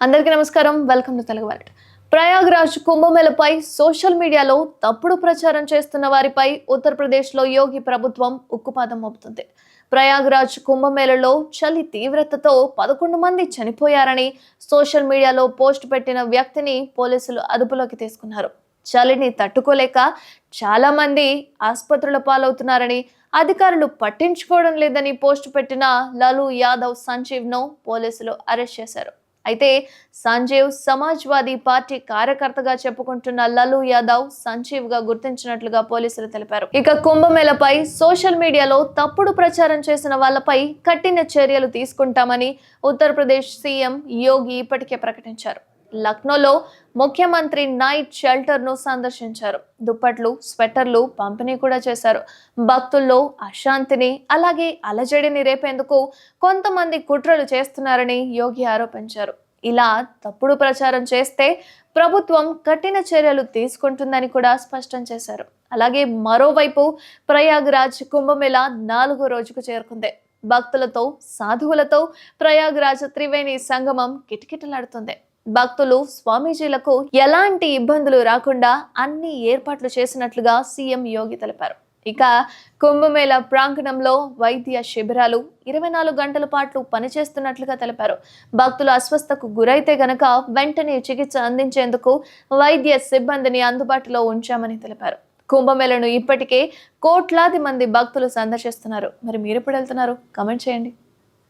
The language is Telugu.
అందరికీ నమస్కారం. Welcome to Telugu wallet Prayagraj కుంభమేళపై social మీడియాలో తప్పుడు ప్రచారం చేస్తున్న వారిపై ఉత్తరప్రదేశ్లో యోగి ప్రభుత్వం ఉక్కుపాదం మోపుతుంది. ప్రయాగ్రాజ్ కుంభమేళలో చలి తీవ్రతతో పదకొండు మంది చనిపోయారని సోషల్ మీడియాలో పోస్ట్ పెట్టిన వ్యక్తిని పోలీసులు అదుపులోకి తీసుకున్నారు. చలిని తట్టుకోలేక చాలా మంది ఆసుపత్రుల పాలవుతున్నారని అధికారులు పట్టించుకోవడం లేదని పోస్ట్ పెట్టిన లలు యాదవ్ సంజీవ్ను పోలీసులు అరెస్ట్ చేశారు. అయితే సంజీవ్ సమాజ్వాదీ పార్టీ కార్యకర్తగా చెప్పుకుంటున్న లలు యాదవ్ సంజీవ్గా గుర్తించినట్లుగా పోలీసులు తెలిపారు. ఇక కుంభమేళపై సోషల్ మీడియాలో తప్పుడు ప్రచారం చేసిన వాళ్ళపై కఠిన చర్యలు తీసుకుంటామని ఉత్తరప్రదేశ్ సీఎం యోగి ఇప్పటికే ప్రకటించారు. లక్నోలో ముఖ్యమంత్రి నైట్ షెల్టర్ను సందర్శించారు. దుప్పట్లు స్వెటర్లు పంపిణీ కూడా చేశారు. భక్తుల్లో అశాంతిని అలాగే అలజడిని రేపేందుకు కొంతమంది కుట్రలు చేస్తున్నారని యోగి ఆరోపించారు. ఇలా తప్పుడు ప్రచారం చేస్తే ప్రభుత్వం కఠిన చర్యలు తీసుకుంటుందని కూడా స్పష్టం చేశారు. అలాగే మరోవైపు ప్రయాగ్రాజ్ కుంభమేళ నాలుగో రోజుకు చేరుకుంది. భక్తులతో సాధువులతో ప్రయాగ్రాజ్ త్రివేణి సంగమం కిటకిటలాడుతుంది. భక్తులు స్వామీజీలకు ఎలాంటి ఇబ్బందులు రాకుండా అన్ని ఏర్పాట్లు చేసినట్లుగా సీఎం యోగి తెలిపారు. ఇక కుంభమేళ ప్రాంగణంలో వైద్య శిబిరాలు ఇరవై నాలుగు గంటల పాటు పనిచేస్తున్నట్లుగా తెలిపారు. భక్తులు అస్వస్థకు గురైతే గనక వెంటనే చికిత్స అందించేందుకు వైద్య సిబ్బందిని అందుబాటులో ఉంచామని తెలిపారు. కుంభమేళను ఇప్పటికే కోట్లాది మంది భక్తులు సందర్శిస్తున్నారు. మరి మీరు ఎప్పుడు వెళ్తున్నారు? కమెంట్ చేయండి.